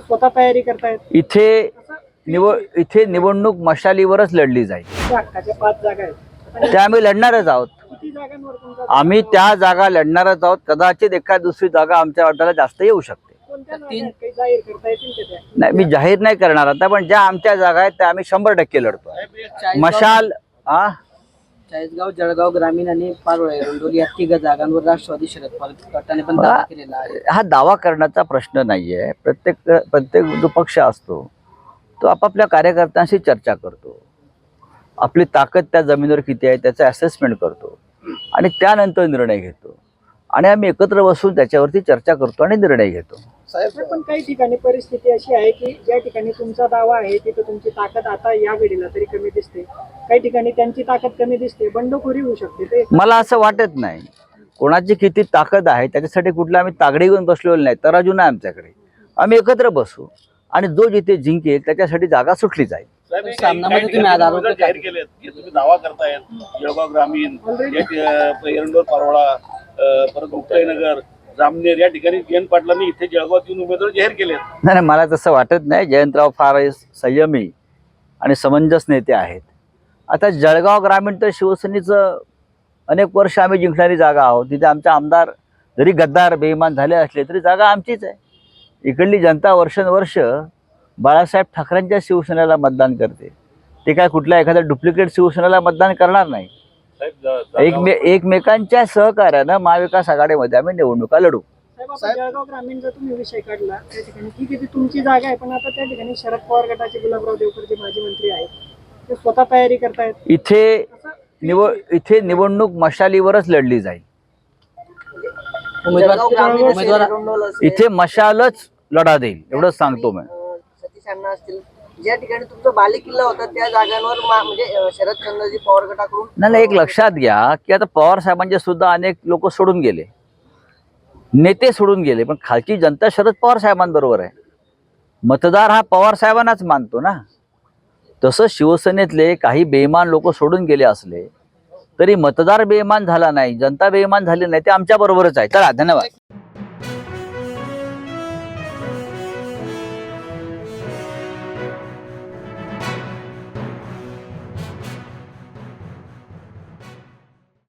ते स्वतः तयारी करतायत? इथे निवड इथे निवडणूक मशालीवरच लढली जाईल. त्या हक्काच्या पाच जागा आहेत. आता त्या आम्ही लढणारच आहोत. किती जागांवर तुमचा आम्ही त्या जागा लढणारच आहोत. कदाचित एखाद दुसरी जागा आमच्या वाट्याला जास्त येऊ शकते. कोणत्या जागा आहेत? काही जाहीर करता येतील का त्या? नाही मी जाहीर नाही करणार आता पण ज्या आमच्या जागा आहेत त्या आम्ही शंभर टक्के लढतो मशाल हा चाळीसगाव जळगाव ग्रामीण आणि पारोळे एरंडोली या तिघ जागांवर राष्ट्रवादी शरद पवार गटाने पण दावा केलेला आहे. हा दावा करण्याचा प्रश्न नाहीये. प्रत्येक प्रत्येक जो पक्ष असतो तो आपापल्या कार्यकर्त्यांशी चर्चा करतो. आपली ताकद त्या जमिनीवर किती आहे त्याचं असेसमेंट करतो. आणि त्यानंतर निर्णय घेतो. आणि आम्ही एकत्र बसून त्याच्यावरती चर्चा करतो आणि निर्णय घेतो. नाही, पण काही ठिकाणी परिस्थिती अशी आहे की ज्या ठिकाणी तुमचा दावा आहे तिथे तुमची ताकद आता या घडीला तरी कमी दिसते. काही ठिकाणी त्यांची ताकद कमी दिसते बंडखोरी होऊ शकते ते मला असं वाटत नाही. कोणाची किती ताकद आहे त्याच्यासाठी कुठलं आम्ही तागडी घेऊन बसलेलो नाही तराजू नाही आमच्याकडे. आम्ही एकत्र बसू आणि जो जिथे जिंकेल त्याच्यासाठी जागा सुटली जाईल. साहेब, सामनामध्ये काही तुम्ही आज ठिकाणी आरोप जाहीर केलेत की तुम्ही दावा करतायत. जळगाव ग्रामीण या ठि- अं, एरंडोल पारोळा अं, परत मुक्ताईनगर जामनेर या ठिकाणी जयंत पाटलांनी इथे जळगावात येऊन उमेदवार जाहीर केलेत. नाही नाही, मला तसं वाटत नाही. जयंतराव फार संयमी आणि समंजस नेते आहेत. आता जळगाव ग्रामीण तर शिवसेनेचं अनेक वर्ष आम्ही जिंकणारी जागा आहोत. तिथे आमचे आमदार जरी गद्दार बेईमान झाले असले तरी जागा आमचीच आहे. इकडली जनता वर्षानुवर्ष बाळासाहेब ठाकरेंच्या शिवसेनेला मतदान करते. ते काय कुठल्या एखाद्या डुप्लिकेट शिवसेनेला मतदान करणार नाही. एकमे एकमेकांच्या सहकार्यानं महाविकास आघाडीमध्ये आम्ही निवडणुका लढू. जळगाव ग्रामीणचा तुम्ही विषय काढला त्या ठिकाणी ठीक आहे ती तुमची जागा आहे पण आता त्या ठिकाणी शरद पवार गटाचे गुलाबराव देवकर जे माजी मंत्री आहेत ते स्वतः तयारी करतायत? इथे निवड इथे निवडणूक मशालीवरच लढली जाईल. उमेदवार उमेदवार इथे मशालच लढा देईल एवढंच सांगतो मी. सतीश अण्णा असतील. ज्या ठिकाणी तुमचा बालेकिल्ला होता त्या जागांवर मा- म्हणजे अं, शरद चंद्रजी पवार गटाकडून नाही नाही, एक लक्षात घ्या की आता पवार साहेबांचे सुद्धा अनेक लोक सोडून गेले. नेते सोडून गेले पण खालची जनता शरद पवार साहेबांबरोबर आहे. मतदार हा पवार साहेबांनाच मानतो ना. तसं शिवसेनेतले काही बेईमान लोक सोडून गेले असले तरी मतदार बेईमान झाला नाही जनता बेईमान झाली नाही ते आमच्या बरोबरच आहे. चला धन्यवाद.